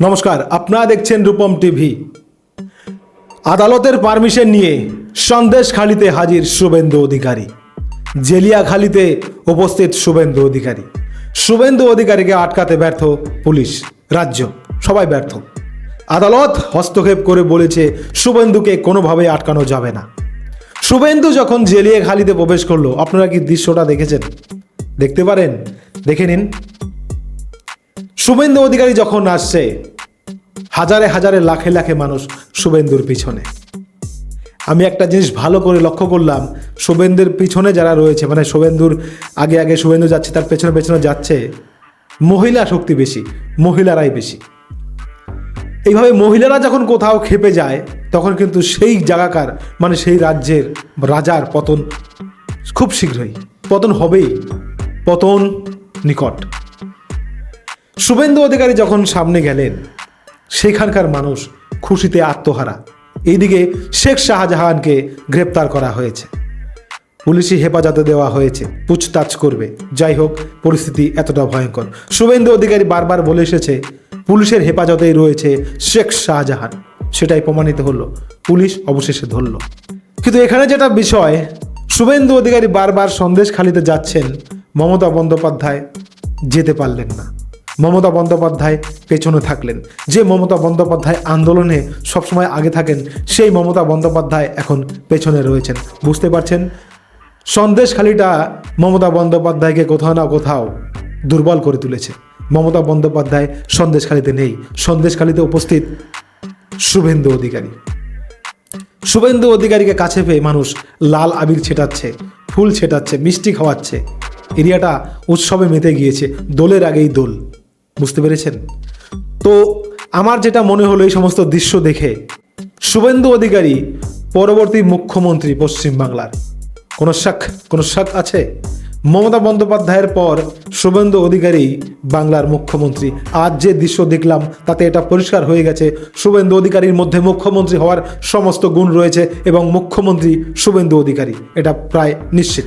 নমস্কার, আপনারা দেখছেন রূপম টিভি। আদালতের পারমিশন নিয়ে সন্দেশ খালিতে হাজির শুভেন্দু অধিকারী। জেলিয়াখালিতে উপস্থিত শুভেন্দু অধিকারী। শুভেন্দু অধিকারীকে আটকাতে ব্যর্থ পুলিশ রাজ্য, সবাই ব্যর্থ। আদালত হস্তক্ষেপ করে বলেছে, শুভেন্দুকে কোনোভাবে আটকানো যাবে না। শুভেন্দু যখন জেলিয়া খালিতে প্রবেশ করল, আপনারা কি দৃশ্যটা দেখেছেন? দেখতে পারেন? দেখে নিন। শুভেন্দু অধিকারী যখন আসছে, হাজারে হাজারে লাখে লাখে মানুষ শুভেন্দুর পিছনে। আমি একটা জিনিস ভালো করে লক্ষ্য করলাম, শুভেন্দুর পিছনে যারা রয়েছে মানে শুভেন্দুর আগে আগে শুভেন্দু যাচ্ছে, তার পেছনে পেছনে যাচ্ছে, মহিলা শক্তি বেশি, মহিলারাই বেশি। এইভাবে মহিলারা যখন কোথাও খেপে যায়, তখন কিন্তু সেই জায়গাকার মানে সেই রাজ্যের রাজার পতন খুব শীঘ্রই। পতন হবেই, পতন নিকট। শুভেন্দু অধিকারী যখন সামনে গেলেন, সেখানকার মানুষ খুশিতে আত্মহারা। এইদিকে শেখ শাহজাহানকে গ্রেপ্তার করা হয়েছে। পুলিশি হেফাজতে দেওয়া হয়েছে, পুছতাছ করবে। যাই হোক, পরিস্থিতি এতটা ভয়ঙ্কর। শুভেন্দু অধিকারী বারবার বলে এসেছে, পুলিশের হেফাজতেই রয়েছে শেখ শাহজাহান। সেটাই প্রমাণিত হলো, পুলিশ অবশেষে ধরল। কিন্তু এখানে যেটা বিষয়, শুভেন্দু অধিকারী বারবার সন্দেশখালিতে যাচ্ছেন, মমতা বন্দ্যোপাধ্যায় যেতে পারলেন না। মমতা বন্দ্যোপাধ্যায় পেছনে থাকলেন। যে মমতা বন্দ্যোপাধ্যায় আন্দোলনে সবসময় আগে থাকেন, সেই মমতা বন্দ্যোপাধ্যায় এখন পেছনে রয়েছেন। বুঝতে পারছেন? সন্দেশখালিটা মমতা বন্দ্যোপাধ্যায়কে কোথাও না কোথাও দুর্বল করে তুলেছে। মমতা বন্দ্যোপাধ্যায় সন্দেশখালিতে নেই। সন্দেশখালিতে উপস্থিত শুভেন্দু অধিকারী। শুভেন্দু অধিকারীকে কাছে পেয়ে মানুষ লাল আবির ছেটাচ্ছে, ফুল ছেটাচ্ছে, মিষ্টি খাওয়াচ্ছে। এরিয়াটা উৎসবে মেতে গিয়েছে, দোলের আগেই দোল। বুঝতে পেরেছেন? তো আমার যেটা মনে হলো এই সমস্ত দৃশ্য দেখে, শুভেন্দু অধিকারী, পরবর্তী মুখ্যমন্ত্রী পশ্চিমবাংলার। কোনো শাক কোনো শাক আছে? মমতা বন্দ্যোপাধ্যায়ের পর শুভেন্দু অধিকারী বাংলার মুখ্যমন্ত্রী। আজ যে দৃশ্য দেখলাম, তাতে এটা পরিষ্কার হয়ে গেছে। শুভেন্দু অধিকারীর মধ্যে মুখ্যমন্ত্রী হওয়ার সমস্ত গুণ রয়েছে এবং মুখ্যমন্ত্রী শুভেন্দু অধিকারী। এটা প্রায় নিশ্চিত।